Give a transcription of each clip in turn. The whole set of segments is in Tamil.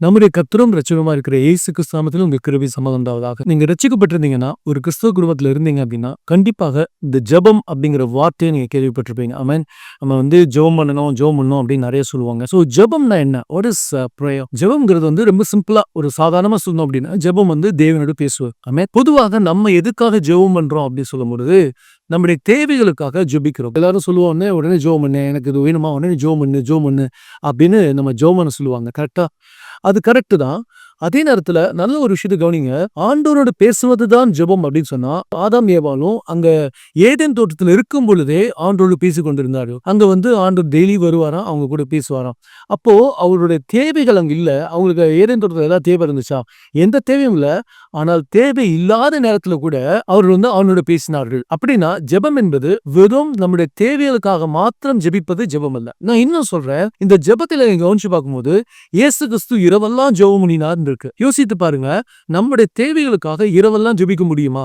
நம்முடைய கத்திரம் ரச்சகமா இருக்கிற ஏசு கிறிஸ்தாமத்தில் உங்க கிருவி சம்மதம் நீங்க ரட்சிக்கப்பட்டிருந்தீங்கன்னா ஒரு கிறிஸ்துவ குடும்பத்துல இருந்தீங்க அப்படின்னா கண்டிப்பாக இந்த ஜெபம் அப்படிங்கிற வார்த்தையை நீங்க கேள்விப்பட்டிருப்பீங்க. அமேன் நம்ம வந்து ஜெபம் பண்ணணும் ஜெபம் பண்ணணும் அப்படின்னு நிறைய சொல்லுவாங்க. ஸோ ஜபம்னா என்ன? வாட் இஸ் ப்ரேயர் ஜெபம்ங்கிறது வந்து ரொம்ப சிம்பிளா ஒரு சாதாரணமா சொல்லணும் அப்படின்னா ஜெபம் வந்து தேவனோடு பேசுவது. ஆமென் பொதுவாக நம்ம எதுக்காக ஜெபம் பண்றோம் அப்படின்னு சொல்லும்பொழுது நம்முடைய தேவைகளுக்காக ஜெபிக்கிறோம். எல்லாரும் சொல்லுவோம் உடனே ஜோம் பண்ணு எனக்கு இது வேணுமா? உடனே ஜோம் பண்ணு ஜோம் பண்ணு அப்படின்னு நம்ம ஜோம் பண்ண சொல்லுவாங்க. கரெக்டா அது கரெக்டு தான். அதே நேரத்துல நல்ல ஒரு விஷயத்தை கவனிங்க. ஆண்டோரோட பேசுவது தான் ஜெபம் அப்படின்னு சொன்னா ஆதாம் ஏவாலும் அங்க ஏதேன் தோட்டத்துல இருக்கும் பொழுதே ஆண்டோடு பேசி கொண்டிருந்தாரு அங்க வந்து ஆண்டோர் டெய்லி வருவாராம் அவங்க கூட பேசுவாராம். அப்போ அவருடைய தேவைகள் அங்க இல்ல. அவங்களுக்கு ஏதேன் தோட்டத்துல ஏதாவது தேவை இருந்துச்சா? எந்த தேவையும் இல்ல. ஆனால் தேவை இல்லாத நேரத்துல கூட அவர் வந்து அவனோட பேசினார்கள். அப்படின்னா ஜெபம் என்பது வெறும் நம்முடைய தேவைகளுக்காக மாத்திரம் ஜெபிப்பது ஜெபம் அல்ல. நான் இன்னும் சொல்றேன் இந்த ஜெபத்துல நீங்க கவனிச்சு பார்க்கும்போது இயேசு கிறிஸ்து இரவெல்லாம் ஜெபம் பண்ணினார்னு இருக்கு யோசித்து பாருங்க நம்முடைய தேவைகளுக்காக இரவெல்லாம் ஜெபிக்க முடியுமா?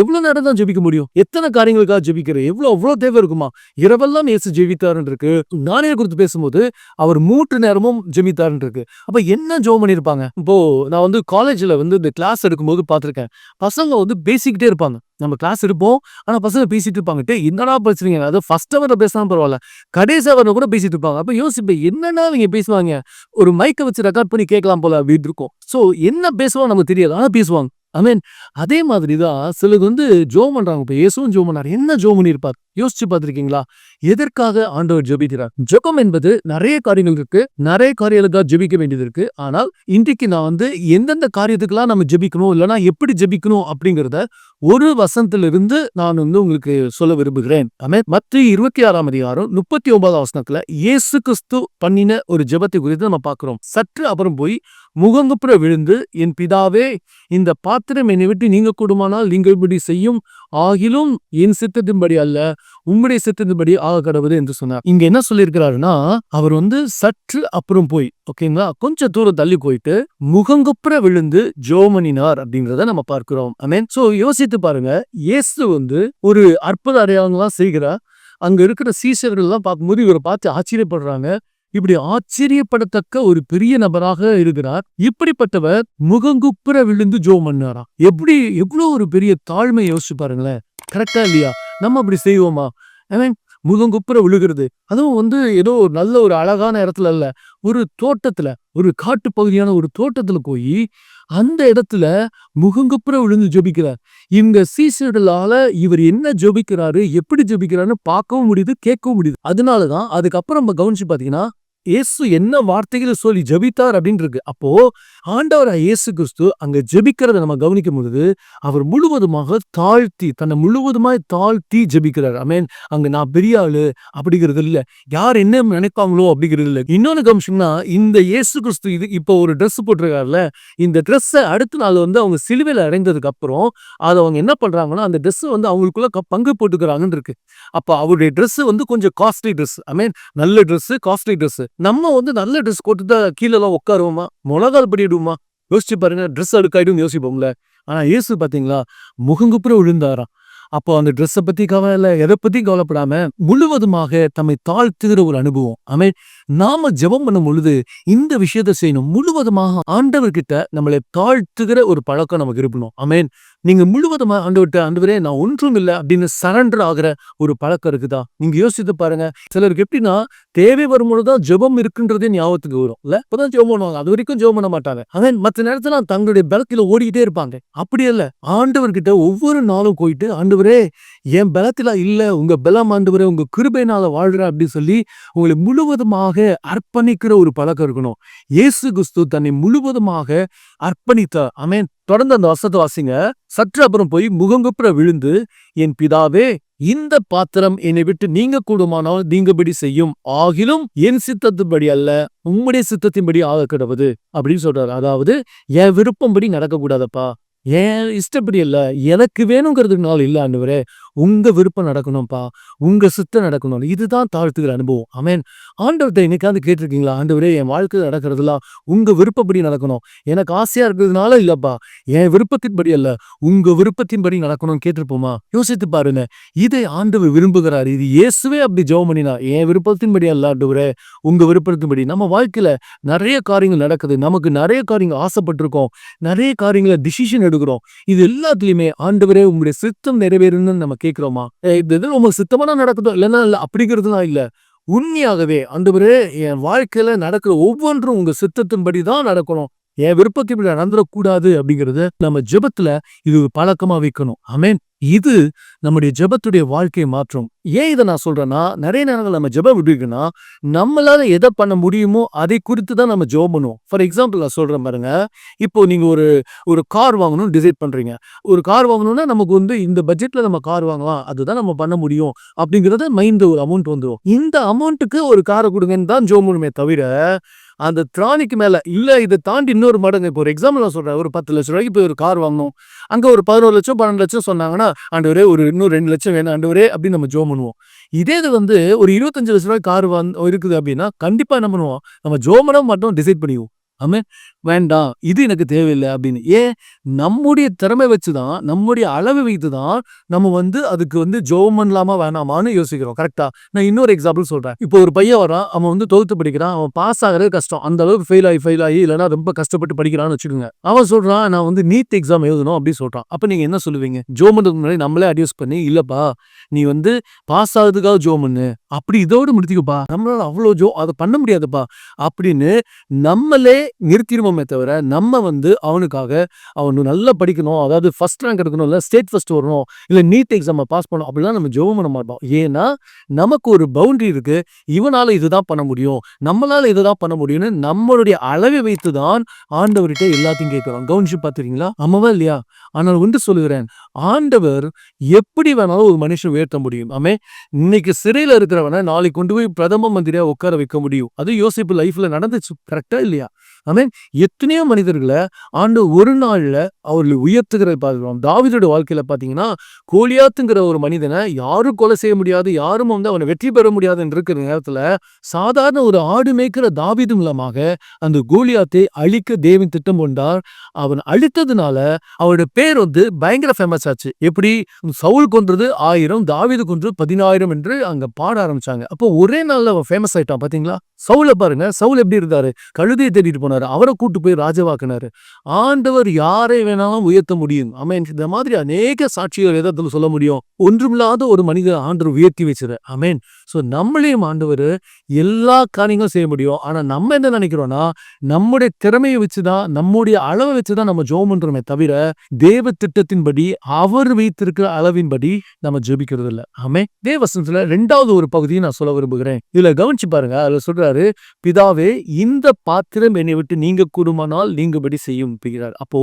எவ்வளவு நேரம் தான் ஜெபிக்க முடியும்? எத்தனை காரியங்களுக்காக ஜெபிக்கிற? எவ்வளவு அவ்வளவு தேவை இருக்குமா? இரவெல்லாம் இயேசு ஜெபித்தாருன்னு இருக்கு நானே குறித்து பேசும்போது அவர் மூன்று நேரமும் ஜெபித்தாருன்னு இருக்கு அப்ப என்ன ஜெபம் பண்ணிருப்பாங்க? இப்போ நான் வந்து காலேஜ்ல வந்து இந்த கிளாஸ் எடுக்கும்போது பார்த்திருக்கேன். பசங்க வந்து பேசிக்கிட்டே இருப்பாங்க. நம்ம கிளாஸ் இருப்போம் ஆனா பசங்க பேசிட்டு இருப்பாங்க. என்னடா பேசுறீங்க அது ஃபர்ஸ்ட் அவர் பேசினா பரவாயில்ல. கடைசி அவர் கூட பேசிட்டு இருப்பாங்க. அப்ப யோசிப்பேன் என்னன்னா அவங்க பேசுவாங்க? ஒரு மைக்கை வச்சு ரெக்கார்ட் பண்ணி கேட்கலாம் போல அப்படின்னு இருக்கும். சோ என்ன பேசுவோம் நமக்கு தெரியாது. ஆனா பேசுவாங்க. ஐ மீன் அதே மாதிரி தான் சிலது வந்து ஜோம் பண்ணுறாங்க இப்போ இயேசுவும் ஜோம் பண்ணார் என்ன ஜோம் பண்ணியிருப்பார்? யோசிச்சு பார்த்துருக்கீங்களா? எதற்காக ஆண்டவர் ஜெபிக்கிறார்? ஜெபம் என்பது நிறைய காரியங்கள் இருக்கு. நிறைய காரியங்களுக்காக ஜெபிக்க வேண்டியது இருக்கு. ஆனால் இன்றைக்கு நான் வந்து எந்தெந்த காரியத்துக்கெல்லாம் நம்ம ஜெபிக்கணும்? இல்லைனா எப்படி ஜெபிக்கணும்? அப்படிங்கிறத ஒரு வசனத்திலிருந்து நான் வந்து உங்களுக்கு சொல்ல விரும்புகிறேன். ஆமே மத்திய இருபத்தி ஆறாம் அதிகாரம் முப்பத்தி ஒன்பதாம் வசனத்துல இயேசு கிறிஸ்து பண்ணின ஒரு ஜெபத்தை குறித்து நம்ம பார்க்கிறோம். சற்று அப்புறம் போய் முகங்குப்புற விழுந்து என் பிதாவே இந்த பாத்திரம் என்னை விட்டு நீங்க கூடுமானால் நீங்கள் இப்படி செய்யும் ஆகிலும் என் சித்தத்தின்படி அல்ல உம்முடைய சித்தத்தின்படி ஆக கடவுது என்று சொன்னார். இங்க என்ன சொல்லியிருக்கிறாருன்னா அவர் வந்து சற்று அப்புறம் போய் ஓகேங்களா கொஞ்சம் தூரம் தள்ளி போயிட்டு முகங்குப்புற விழுந்து ஜோமனினார் அப்படிங்கிறத நம்ம பார்க்கிறோம். அமேன் சோ யோசித்து பாருங்க இயேசு வந்து ஒரு அற்புத அடையாளங்கள்லாம் செய்கிறார். அங்க இருக்கிற சீசர்கள் எல்லாம் பார்க்கும்போது இவரை பார்த்து ஆச்சரியப்படுறாங்க. இப்படி ஆச்சரியப்படத்தக்க ஒரு பெரிய நபராக இருக்கிறார். இப்படிப்பட்டவர் முகங்குப்புற விழுந்து ஜோ பண்ணாரா எப்படி எவ்வளவு ஒரு பெரிய தாழ்மை யோசிச்சு பாருங்களேன். கரெக்டா இல்லையா? நம்ம அப்படி செய்வோமா? முகங்குப்புற விழுகிறது. அதுவும் வந்து ஏதோ ஒரு நல்ல ஒரு அழகான இடத்துல இல்ல ஒரு தோட்டத்துல ஒரு காட்டு பகுதியான ஒரு தோட்டத்துல போய் அந்த இடத்துல முகங்குப்புற விழுந்து ஜெபிக்கிறார். இவங்க சீசடலால இவர் என்ன ஜெபிக்கிறாரு எப்படி ஜெபிக்கிறாருன்னு பார்க்கவும் முடியுது கேட்கவும் முடியுது. அதனாலதான் அதுக்கப்புறம் நம்ம கவனிச்சு பாத்தீங்கன்னா இயேசு என்ன வார்த்தைகளை சொல்லி ஜெபித்தார் அப்படின்னு இருக்கு அப்போ ஆண்டவர் இயேசு கிறிஸ்து அங்க ஜெபிக்கிறத நம்ம கவனிக்கும் பொழுது அவர் முழுவதுமாக தாழ்த்தி தன்னை முழுவதுமாய் தாழ்த்தி ஜெபிக்கிறார். அமேன் அங்க நான் பெரிய ஆளு அப்படிங்கிறது இல்ல. யார் என்ன நினைப்பாங்களோ அப்படிங்கிறது இல்ல. இன்னொன்னு கவனிச்சோம்னா இந்த இயேசு கிறிஸ்து இது இப்போ ஒரு ட்ரெஸ் போட்டிருக்காருல்ல. இந்த ட்ரெஸ்ஸை அடுத்த நாள் வந்து அவங்க சிலுவையில் அடைந்ததுக்கு அப்புறம் அதை அவங்க என்ன பண்றாங்கன்னா அந்த ட்ரெஸ் வந்து அவங்களுக்குள்ள பங்கு போட்டுக்கிறாங்கன்னு இருக்கு. அப்போ அவருடைய ட்ரெஸ் வந்து கொஞ்சம் காஸ்ட்லி ட்ரெஸ் ஐ மீன் நல்ல ட்ரெஸ் காஸ்ட்லி ட்ரெஸ் நம்ம வந்து நல்ல ட்ரெஸ் போட்டுட்டா கீழெல்லாம் உட்காருவோமா? முழங்கால் படிடுவோமா யோசிச்சு பாருங்க ட்ரெஸ் அழுக்காயிடும் யோசிப்போம்ல. ஆனால் இயேசு பார்த்தீங்களா முகங்குப்புற விழுந்தாராம். அப்போ அந்த ட்ரெஸ்ஸை பத்தி கவலை எதை பற்றியும் கவலைப்படாம முழுவதுமாக தம்மை தாழ்த்துகிற ஒரு அனுபவம். அமே நாம ஜெபம் பண்ணும் பொழுது இந்த விஷயத்தை செய்யணும். முழுவதுமாக ஆண்டவர்கிட்ட நம்மளை தாழ்த்துகிற ஒரு பழக்கம் நமக்கு இருக்கணும். அமேன் நீங்க முழுவதுமா ஆண்டவர்கிட்ட ஆண்டவரே நான் ஒன்றும் இல்லை அப்படின்னு சரண்டர் ஆகிற ஒரு பழக்கம் இருக்குதா? நீங்க யோசித்து பாருங்க. சிலருக்கு எப்படின்னா தேவை வரும்பொழுதுதான் ஜெபம் இருக்குன்றதே ஞாபகத்துக்கு வரும். இல்ல? இப்பதான் ஜெபம் பண்ணுவாங்க. அது வரைக்கும் ஜெபம் பண்ண மாட்டாங்க. அவன் மத்த நேரத்துல தங்களுடைய பலத்தில ஓடிக்கிட்டே இருப்பாங்க. அப்படி இல்ல. ஆண்டவர்கிட்ட ஒவ்வொரு நாளும் போயிட்டு ஆண்டவரே என் பலத்தில இல்ல. உங்க பலம் ஆண்டவரே உங்க கிருபையினால வாழ்ற அப்படின்னு சொல்லி உங்களை முழுவதுமாக அர்ப்பணிக்கிற ஒரு பழக்கம் இருக்கணும். இயேசு கிறிஸ்து தன்னை முழுவதுமாக அர்ப்பணித்த அமேன் தொடர்ந்து அந்த வசத்தை வாசிங்க சற்று அப்புறம் போய் முகங்குப்புற விழுந்து என் பிதாவே இந்த பாத்திரம் என்னை விட்டு நீங்க கூடுமானால் நீங்கபடி செய்யும். ஆகிலும் என் சித்தத்தின்படி அல்ல உம்முடைய சித்தத்தின்படி ஆக கிடவது. அப்படின்னு சொல்றாரு. அதாவது என் விருப்பம்படி நடக்க கூடாதப்பா என் இஷ்டப்படி இல்லை எனக்கு வேணுங்கிறதுனால இல்ல ஆண்டவரே. உங்க விருப்பம் நடக்கணும்ப்பா. உங்க சித்தம் நடக்கணும். இதுதான் தாழ்த்துகிற அனுபவம். அமேன் ஆண்டவர்கிட்ட என்னைக்காவது கேட்டிருக்கீங்களா? ஆண்டவரே என் வாழ்க்கை நடக்கிறதுலாம் உங்க விருப்பப்படி நடக்கணும். எனக்கு ஆசையா இருக்கிறதுனால இல்லப்பா. என் விருப்பத்தின்படி அல்ல. உங்க விருப்பத்தின்படி நடக்கணும்னு கேட்டிருப்போமா? யோசித்து பாருங்க. இதை ஆண்டவர் விரும்புகிறார். இது இயேசுவே அப்படி ஜெபம் பண்ணினா என் விருப்பத்தின்படி அல்ல ஆண்டவரே. உங்க விருப்பத்தின்படி. நம்ம வாழ்க்கையில நிறைய காரியங்கள் நடக்குது. நமக்கு நிறைய காரியங்கள் ஆசைப்பட்டிருக்கோம். நிறைய காரியங்களை டிசிஷன் எடுக்கிறோம். இது எல்லாத்துலயுமே ஆண்டவரே உங்களுடைய சித்தம் நிறைவேறணும்னு நமக்கு கேட்கிறோமா ஏய், இது இது உங்க சித்தமான நடக்குதோ? இல்லைன்னா இல்ல அப்படிங்கிறதுலாம் இல்லை. உண்மையாகவே ஆண்டவரே என் வாழ்க்கையில நடக்கிற ஒவ்வொன்றும் உங்க சித்தத்தின்படி தான் நடக்கணும். என் விருப்பத்தின்படி நடந்துடக்கூடாது அப்படிங்கிறத நம்ம ஜெபத்துல இது ஒரு பழக்கமா வைக்கணும். அமேன் இது நம்முடைய ஜெபத்துடைய வாழ்க்கையை மாற்றும். ஏன் இதை நான் சொல்றேன்னா நிறைய நேரங்கள் நம்ம ஜெபம் விட்டுருக்குன்னா நம்மளால எதை பண்ண முடியுமோ அதை குறித்து தான் நம்ம ஜெபம் பண்ணுவோம். ஃபார் எக்ஸாம்பிள் நான் சொல்றேன் பாருங்க. இப்போ நீங்க ஒரு ஒரு கார் வாங்கணும்னு டிசைட் பண்றீங்க. ஒரு கார் வாங்கணும்னா நமக்கு வந்து இந்த பட்ஜெட்ல நம்ம கார் வாங்கலாம். அதுதான் நம்ம பண்ண முடியும் அப்படிங்கிறத மைண்ட் ஒரு அமௌண்ட் வந்துடும் இந்த அமௌண்ட்டுக்கு ஒரு காரை கொடுங்கன்னு தான் ஜோம் பண்ணுமே தவிர அந்த திராணிக்கு மேல இல்ல இதை தாண்டி இன்னொரு மடங்கு. இப்போ ஒரு எக்ஸாம்பிள் நான் சொல்றேன். ஒரு பத்து லட்சம் ரூபாய்க்கு போய் ஒரு கார் வாங்கணும். அங்க ஒரு பதினோரு லட்சம் பன்னெண்டு லட்சம் சொன்னாங்கன்னா ஆண்டவரே ஒரு இன்னும் ரெண்டு லட்சம் வேணும். ஆண்டவரே அப்படின்னு நம்ம ஜோ பண்ணுவோம். இதே இது வந்து ஒரு இருபத்தஞ்சு லட்ச ரூபாய் கார் வந்து இருக்குது அப்படின்னா கண்டிப்பா என்ன பண்ணுவோம்? நம்ம ஜோமனம் மட்டும் டிசைட் பண்ணிவோம் ஆமே வேண்டாம் இது எனக்கு தேவையில்லை அப்படின்னு. ஏன்? நம்முடைய திறமை வச்சுதான் நம்முடைய அளவை வைத்து தான் நம்ம வந்து அதுக்கு வந்து ஜோம் பண்ணலாமா வேணாமான்னு யோசிக்கிறோம். கரெக்டா நான் இன்னொரு எக்ஸாம்பிள் சொல்றேன். இப்போ ஒரு பையன் வரான் அவன் வந்து தொகுத்து படிக்கிறான் அவன் பாஸ் ஆகிறது கஷ்டம். அந்த அளவுக்கு ஃபெயில் ஆகி ஃபெயில் ஆகி இல்லைன்னா ரொம்ப கஷ்டப்பட்டு படிக்கிறான்னு வச்சுக்கோங்க. அவன் சொல்றான் நான் வந்து நீட் எக்ஸாம் எழுதணும் அப்படின்னு சொல்றான். அப்ப நீங்க என்ன சொல்லுவீங்க? ஜோம் பண்றதுக்கு முன்னாடி நம்மளே அட்யூஸ் பண்ணி இல்லப்பா நீ வந்து பாஸ் ஆகுறதுக்காக ஜோம் பண்ணு. அப்படி இதோடு முடித்துக்கப்பா நம்மளால அவ்வளோ ஜோ அதை பண்ண முடியாதுப்பா. அப்படின்னு நம்மளே நிறுத்திடுவோம் தவிர நம்ம வந்து அவனுக்காக அவனு நல்லா படிக்கணும். அதாவது ஃபஸ்ட் ரேங்க் எடுக்கணும் இல்லை ஸ்டேட் ஃபஸ்ட் வரணும். இல்லை நீட் எக்ஸாமை பாஸ் பண்ணணும். அப்படிலாம் நம்ம ஜெபம் பண்ண மாட்டோம். ஏன்னா நமக்கு ஒரு பவுண்டரி இருக்கு. இவனால இதுதான் பண்ண முடியும். நம்மளால இதுதான் பண்ண முடியும்னு நம்மளுடைய அளவை வைத்து தான் ஆண்டவர்கிட்ட எல்லாத்தையும் கேட்கிறோம். கவனிச்சு பார்த்துறீங்களா ஆமாவா இல்லையா? ஆனால் ஒன்று சொல்லுகிறேன். ஆண்டவர் எப்படி வேணாலும் ஒரு மனுஷன் உயர்த்த முடியும். ஆமே இன்னைக்கு சிறையில இருக்கிறவனை நாளைக்கு கொண்டு போய் பிரதம மந்திரியா உட்கார வைக்க முடியும். அது யோசிப்பு லைஃப்ல நடந்துச்சு. கரெக்டா இல்லையா? ஆமீன். எத்தனையோ மனிதர்களை ஆண்டு ஒரு நாளில் அவர்களை உயர்த்துகிறத பார்க்குறோம். தாவீதோட வாழ்க்கையில் பார்த்தீங்கன்னா கோலியாத்துங்கிற ஒரு மனிதனை யாரும் கொலை செய்ய முடியாது யாரும் வந்து அவனை வெற்றி பெற முடியாதுன்னு இருக்கிற நேரத்தில் சாதாரண ஒரு ஆடு மேய்க்கிற தாவீது மூலமாக அந்த கோலியாத்தை அழிக்க தேவன் திட்டம் கொண்டார். அவன் அழித்ததுனால அவருடைய பேர் வந்து பயங்கர ஃபேமஸ் ஆச்சு. எப்படி? சவுல் கொன்றது ஆயிரம் தாவீது கொன்று பதினாயிரம் என்று அங்கே பாட ஆரம்பிச்சாங்க. அப்போ ஒரே நாளில் அவன் ஃபேமஸ் ஆயிட்டான் பார்த்தீங்களா? சவுல பாருங்க சவுல் எப்படி இருந்தாரு? கழுதையை தேடிட்டு போனார். அவரை கூட்டு போய் ராஜவாக்குனாரு. ஆண்டவர் யாரை வேணாலும் உயர்த்த முடியும். அமேன் இந்த மாதிரி அநேக சாட்சிகள் எதத்துல சொல்ல முடியும். ஒன்றுமில்லாத ஒரு மனித ஆண்டவர் உயர்த்தி வச்சிரு அமேன் ஸோ நம்மளையும் ஆண்டவர் எல்லா காரியங்களும் செய்ய முடியும். ஆனால் நம்ம என்ன நினைக்கிறோம்னா நம்முடைய திறமையை வச்சுதான் நம்முடைய அளவை வச்சுதான் நம்ம ஜோம் பண்றோமே தவிர தேவ திட்டத்தின்படி அவர் வைத்திருக்கிற அளவின்படி நம்ம ஜெபிக்கிறது இல்லை ஆமே தேவசனத்துல ரெண்டாவது ஒரு பகுதியை நான் சொல்ல விரும்புகிறேன். இதுல கவனிச்சு பாருங்க. அதுல சொல்றாரு பிதாவே இந்த பாத்திரம் என்னை விட்டு நீங்க கூடுமானால் நீங்கபடி செய்யும் அப்படிங்கிறார் அப்போ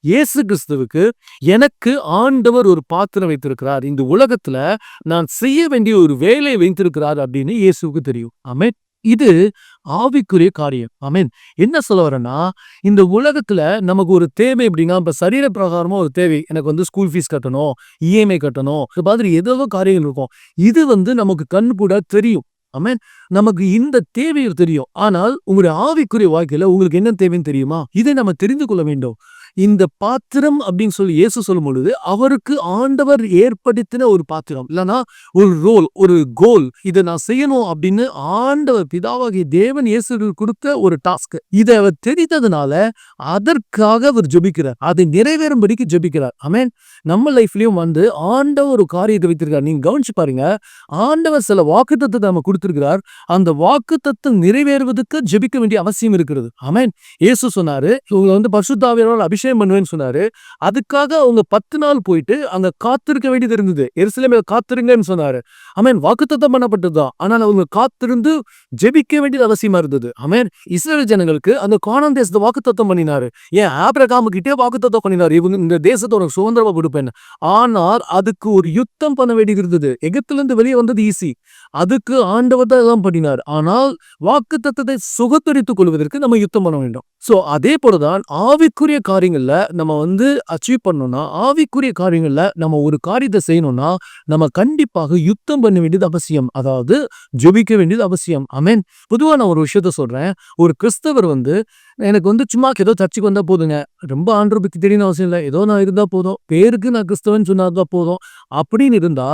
இயேசு கிறிஸ்துவுக்கு எனக்கு ஆண்டவர் ஒரு பாத்திரம் வைத்திருக்கிறார். இந்த உலகத்துல நான் செய்ய வேண்டிய ஒரு வேலையை வைத்திருக்கிறார் அப்படின்னு இயேசுவுக்கு தெரியும். அமேன் இது ஆவிக்குரிய காரியம். அமேன் என்ன சொல்ல வரேன்னா இந்த உலகத்துல நமக்கு ஒரு தேவை அப்படின்னா இப்ப சரீர பிரகாரமா ஒரு தேவை. எனக்கு வந்து ஸ்கூல் ஃபீஸ் கட்டணும் இஎம்ஐ கட்டணும். இது மாதிரி ஏதோ காரியங்கள் இருக்கும். இது வந்து நமக்கு கண் கூட தெரியும். அமேன் நமக்கு இந்த தேவைகள் தெரியும். ஆனால் உங்களுடைய ஆவிக்குரிய வாழ்க்கையில உங்களுக்கு என்ன தேவைன்னு தெரியுமா? இதை நம்ம தெரிந்து கொள்ள வேண்டும். இந்த பாத்திரம் அப்படின்னு சொல்லி இயேசு சொல்லும் பொழுது அவருக்கு ஆண்டவர் ஏற்படுத்தின ஒரு பாத்திரம். இல்லைன்னா ஒரு ரோல் ஒரு கோல் இதை நான் செய்யணும் அப்படின்னு ஆண்டவர் பிதாவாகிய தேவன் இயேசு கொடுத்த ஒரு டாஸ்க். இதை அவர் தெரிந்ததுனால அதற்காக அவர் ஜெபிக்கிறார். அதை நிறைவேறும்படிக்கு ஜெபிக்கிறார். அமேன் நம்ம லைஃப்லயும் வந்து ஆண்டவர் ஒரு காரியத்தை வைத்திருக்கார் நீங்க கவனிச்சு பாருங்க. ஆண்டவர் சில வாக்குத்தத்தத்தை நம்ம கொடுத்திருக்கிறார். அந்த வாக்குத்தத்தம் நிறைவேறுவதற்கு ஜெபிக்க வேண்டிய அவசியம் இருக்கிறது. அமேன் இயேசு சொன்னாரு உங்களை வந்து பரிசுத்தாவியரால் அபிஷேகம் பண்ணுவேன்னு சொன்னாரு. அதுக்காக அவங்க பத்து நாள் போயிட்டு அங்க காத்திருக்க வேண்டியது இருந்தது. எருசலேமே காத்திருங்கன்னு சொன்னாரு. அமேன் வாக்குத்தத்தம் பண்ணப்பட்டதுதான். ஆனால் அவங்க காத்திருந்து ஜெபிக்க வேண்டியது அவசியமா இருந்தது. அமேன் இஸ்ரேல் ஜனங்களுக்கு அந்த கானான் தேசத்தை வாக்குத்தத்தம் பண்ணினாரு. ஏன்? ஆப்ரகாம கிட்டே வாக்குத்தத்தம் பண்ணினாரு. இவங்க இந்த தேசத்தை உனக்கு சுதந்திரமா கொடுப்பேன் ஆனால் அதுக்கு ஒரு யுத்தம் பண்ண வேண்டியது இருந்தது. எகிப்துல இருந்து வெளியே வந்தது ஈஸி அதுக்கு ஆண்டவர் தான் எல்லாம் பண்ணினார். ஆனால் வாக்குத்தத்தத்தை சுகத்தரித்துக் கொள்வதற்கு நம்ம யுத்தம் பண்ண வேண்டும். சோ அதே போலதான் ஆவிக்குரிய காரியங்கள் காரியங்களில் நம்ம வந்து அச்சீவ் பண்ணோம்னா ஆவிக்குரிய காரியங்களில் நம்ம ஒரு காரியத்தை செய்யணும்னா நம்ம கண்டிப்பாக யுத்தம் பண்ண வேண்டியது அவசியம். அதாவது ஜெபிக்க வேண்டியது அவசியம். அமேன் பொதுவா நான் ஒரு விஷயத்த சொல்றேன். ஒரு கிறிஸ்தவர் வந்து எனக்கு வந்து சும்மா ஏதோ சர்ச்சுக்கு வந்தா போதுங்க. ரொம்ப ஆண்டவருக்கு தெரியணும் அவசியம் இல்லை. ஏதோ நான் இருந்தா போதும். பேருக்கு நான் கிறிஸ்தவன் சொன்னாதான் போதும். அப்படின்னு இருந்தா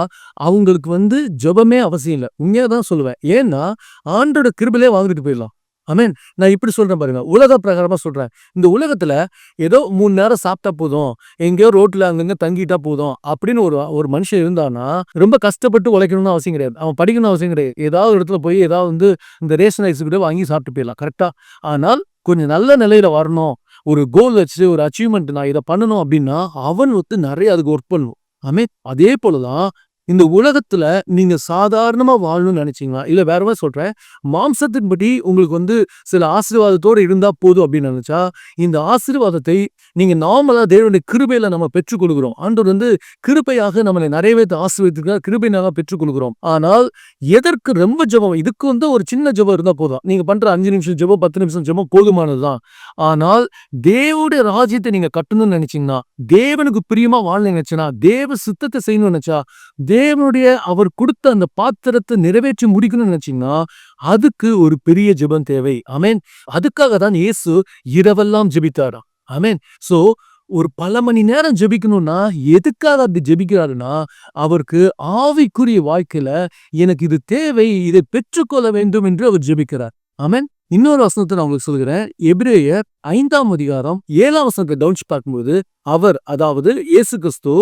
அவங்களுக்கு வந்து ஜெபமே அவசியம் இல்லை. உண்மையாக தான் சொல்லுவேன். ஏன்னா ஆண்டோட கிருபிலே வாழ்ந்துட்டு போயிடலாம். அமேன் நான் இப்படி சொல்கிறேன் பாருங்க. உலக பிரகாரமாக சொல்கிறேன் இந்த உலகத்தில் ஏதோ மூணு நேரம் சாப்பிட்டா போதும். எங்கேயோ ரோட்டில் அங்கங்கே தங்கிட்டா போதும். அப்படின்னு ஒரு ஒரு மனுஷன் இருந்தானா ரொம்ப கஷ்டப்பட்டு உழைக்கணும்னு அவசியம் கிடையாது. அவன் படிக்கணும் அவசியம் கிடையாது. ஏதாவது ஒரு இடத்துல போய் ஏதாவது வந்து இந்த ரேஷன் ஐஸ் கூட வாங்கி சாப்பிட்டு போயிடலாம். கரெக்டாக ஆனால் கொஞ்சம் நல்ல நிலையில வரணும். ஒரு கோல் வச்சு ஒரு அச்சீவ்மெண்ட் நான் இதை பண்ணணும் அப்படின்னா அவன் வந்து நிறைய அதுக்கு ஒர்க் பண்ணணும் ஆமே அதே போல தான் இந்த உலகத்துல நீங்க சாதாரணமா வாழணும்னு நினைச்சீங்களா? இல்ல வேற மாதிரி சொல்றேன். மாம்சத்தின்படி உங்களுக்கு வந்து சில ஆசீர்வாதத்தோடு இருந்தா போதும் அப்படின்னு நினைச்சா இந்த ஆசீர்வாதத்தை நீங்க நார்மலா தேவனுடைய கிருபையில நம்ம பெற்றுக் கொடுக்கிறோம். ஆண்டவர் வந்து கிருபையாக நம்மளை நிறைவேற்ற ஆசீர்வதிக்கிறார் கிருபையாக பெற்றுக் கொடுக்கிறோம். ஆனால் எதற்கு ரொம்ப ஜபம்? இதுக்கு வந்து ஒரு சின்ன ஜபம் இருந்தா போதும். நீங்க பண்ற அஞ்சு நிமிஷம் ஜபம் பத்து நிமிஷம் ஜபம் போதுமானதுதான் ஆனால் தேவனுடைய ராஜ்யத்தை நீங்க கட்டணும்னு நினைச்சீங்கன்னா தேவனுக்கு பிரியமா வாழ நினைச்சுன்னா தேவ சித்தத்தை செய்யணும்னு நினைச்சா தேவனுடைய அவர் கொடுத்த அந்த பாத்திரத்தை நிறைவேற்றி முடிக்கணும்னு நினைச்சீங்கன்னா அதுக்கு ஒரு பெரிய ஜெபம் தேவை. அமேன் அதுக்காக தான் இயேசு இரவெல்லாம் ஜெபித்தாராம். அமேன் சோ ஒரு பல மணி நேரம் ஜெபிக்கணும்னா எதுக்காக அப்படி ஜெபிக்கிறாருன்னா அவருக்கு ஆவிக்குரிய வாழ்க்கையில எனக்கு இது தேவை இதை பெற்றுக்கொள்ள வேண்டும் என்று அவர் ஜெபிக்கிறார். அமேன் இன்னொரு வசனத்தை நான் உங்களுக்கு சொல்கிறேன் எபிரேயர் ஐந்தாம் அதிகாரம் ஏழாம் வசனத்தை கவனிச்சு பார்க்கும்போது அவர் அதாவது இயேசு கிறிஸ்து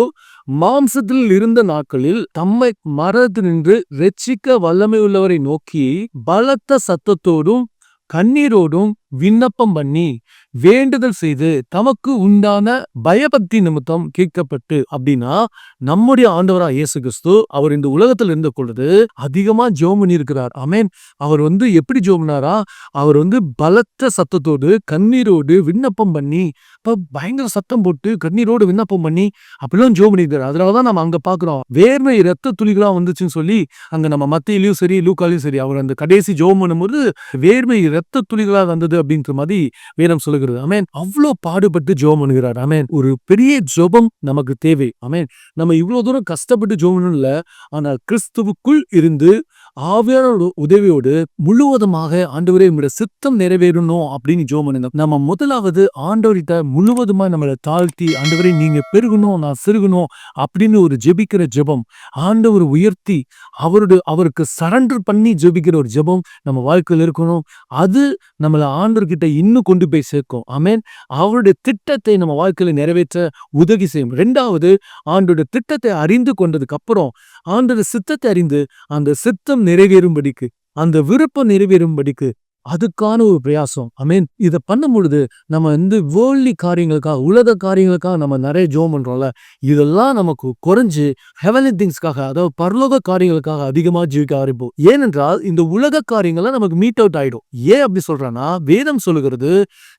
மாம்சத்தில் இருந்த நாட்களில் தம்மை மரத்து நின்று ரட்சிக்க வல்லமை உள்ளவரை நோக்கி பலத்த சத்தத்தோடும் கண்ணீரோடும் விண்ணப்பம் பண்ணி வேண்டுதல் செய்து தமக்கு உண்டான பயபக்தி நிமித்தம் கேட்கப்பட்டு அப்படின்னா நம்முடைய ஆண்டவரா இயேசு கிறிஸ்து அவர் இந்த உலகத்தில் இருந்த பொழுது அதிகமா ஜோம் பண்ணியிருக்கிறார். அமேன் அவர் வந்து எப்படி ஜோம்னாரா? அவர் வந்து பலத்த சத்தத்தோடு கண்ணீரோடு விண்ணப்பம் பண்ணி இப்ப பயங்கர சத்தம் போட்டு கண்ணீரோடு விண்ணப்பம் பண்ணி அப்படிலாம் ஜோம் பண்ணியிருக்காரு அதனாலதான் நம்ம அங்க பாக்குறோம் வேர்மை ரத்த துளிகளா வந்துச்சுன்னு சொல்லி அங்க நம்ம மத்தியிலயும் சரி லூக்காலையும் சரி அவர் அந்த கடைசி ஜோம் பண்ணும்போது வேர்மை ரத்த துளிகளா வந்தது அப்படின்ற மாதிரி வேதம் சொல்லுகிறது. அமேன் அவ்வளோ பாடுபட்டு ஜோம் பண்ணுகிறார். அமேன் ஒரு பெரிய ஜோபம் நமக்கு தேவை. அமேன் நம்ம இவ்வளவு தூரம் கஷ்டப்பட்டு ஜோம் இல்லை ஆனால் கிறிஸ்துவுக்குள் இருந்து ஆவியானோட உதவியோடு முழுவதுமாக ஆண்டவரே நம்முடைய சித்தம் நிறைவேறணும் அப்படின்னு ஜோம் பண்ணுங்க நம்ம முதலாவது ஆண்டவர்கிட்ட முழுவதுமா நம்மளை தாழ்த்தி ஆண்டவரை நீங்க பெருகணும் நான் சிறுகணும் அப்படின்னு ஒரு ஜெபிக்கிற ஜெபம். ஆண்டவர் உயர்த்தி அவருடைய அவருக்கு சரண்டர் பண்ணி ஜெபிக்கிற ஒரு ஜெபம் நம்ம வாழ்க்கையில் இருக்கணும். அது நம்மளை ஆண்டவர்கிட்ட இன்னும் கொண்டு போய் சேர்க்கும். ஆமேன். அவருடைய திட்டத்தை நம்ம வாழ்க்கையில் நிறைவேற்ற உதவி செய்யும். ரெண்டாவது ஆண்டோட திட்டத்தை அறிந்து கொண்டதுக்கு அப்புறம் ஆண்டோட சித்தத்தை அறிந்து அந்த சித்தம் நிறைவேறும்படிக்கு அந்த விருப்பம் நிறைவேறும்படிக்கு அதுக்கான ஒரு பிரயாசம். ஐ மீன் இதை பண்ணும் பொழுது நம்ம வந்து வேர்ல்ட்லி காரியங்களுக்காக உலக காரியங்களுக்காக நம்ம நிறைய ஜோம் பண்றோம்ல. இதெல்லாம் நமக்கு குறைஞ்சு ஹெவலி திங்ஸ்க்காக அதாவது பரலோக காரியங்களுக்காக அதிகமா ஜீவிக்க ஆரம்பிப்போம். ஏனென்றால் இந்த உலக காரியங்கள்லாம் நமக்கு மீட் அவுட் ஆயிடும். ஏன் அப்படி சொல்றேன்னா வேதம் சொல்லுகிறது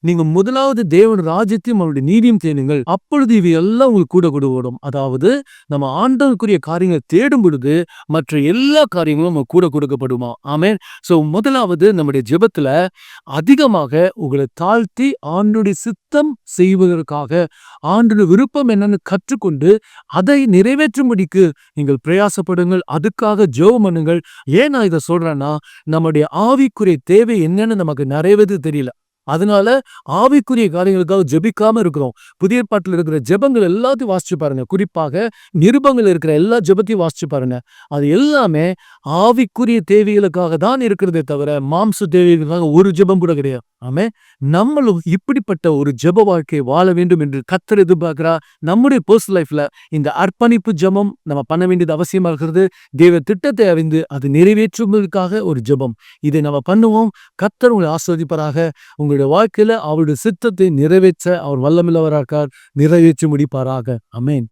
நீங்க முதலாவது தேவன் ராஜ்யத்தையும் அவருடைய நீதியும் தேடுங்கள். அப்பொழுது இவை எல்லாம் உங்களுக்கு கூட கூட ஓடும். அதாவது நம்ம ஆண்டவருக்குரிய காரியங்களை தேடும் பொழுது மற்ற எல்லா காரியங்களும் நம்ம கூட கொடுக்கப்படுமா? ஆமேன் சோ முதலாவது நம்முடைய இடத்துல அதிகமாக உங்களை தாழ்த்தி ஆண்டுடைய சித்தம் செய்வதற்காக ஆண்டுடைய விருப்பம் என்னன்னு கற்றுக்கொண்டு அதை நிறைவேற்றும்படிக்கு நீங்கள் பிரயாசப்படுங்கள். அதுக்காக ஜெபம் பண்ணுங்கள். ஏன் நான் இதை சொல்றேன்னா நம்முடைய ஆவிக்குரிய தேவை என்னன்னு நமக்கு நிறைவேறது தெரியல. அதனால ஆவிக்குரிய காரியங்களுக்காக ஜெபிக்காம இருக்கிறோம். புதிய பாட்டில் இருக்கிற ஜெபங்கள் எல்லாத்தையும் வாசிச்சு பாருங்க. குறிப்பாக நிருபங்கள் இருக்கிற எல்லா ஜெபத்தையும் வாசிச்சு பாருங்க. அது எல்லாமே ஆவிக்குரிய தேவைகளுக்காக தான் இருக்கிறதே தவிர மாம்ச தேவைகளுக்காக ஒரு ஜெபம் கூட கிடையாது. ஆமே நம்மளும் இப்படிப்பட்ட ஒரு ஜெப வாழ்க்கையை வாழ வேண்டும் என்று கத்தர் எதிர்பார்க்கிறா நம்முடைய பர்சனல் லைஃப்ல இந்த அர்ப்பணிப்பு ஜெபம் நம்ம பண்ண வேண்டியது அவசியமா இருக்கிறது. தேவ திட்டத்தை அறிந்து அது நிறைவேற்றுவதற்காக ஒரு ஜெபம். இதை நம்ம பண்ணுவோம். கத்தர் உங்களை ஆஸ்வதிப்பராக உங்களுடைய வாழ்க்கையில அவருடைய சித்தத்தை நிறைவேற்ற அவர் வல்லமில்லவராக்கார் நிறைவேற்றி முடிப்பாராக. அமேன்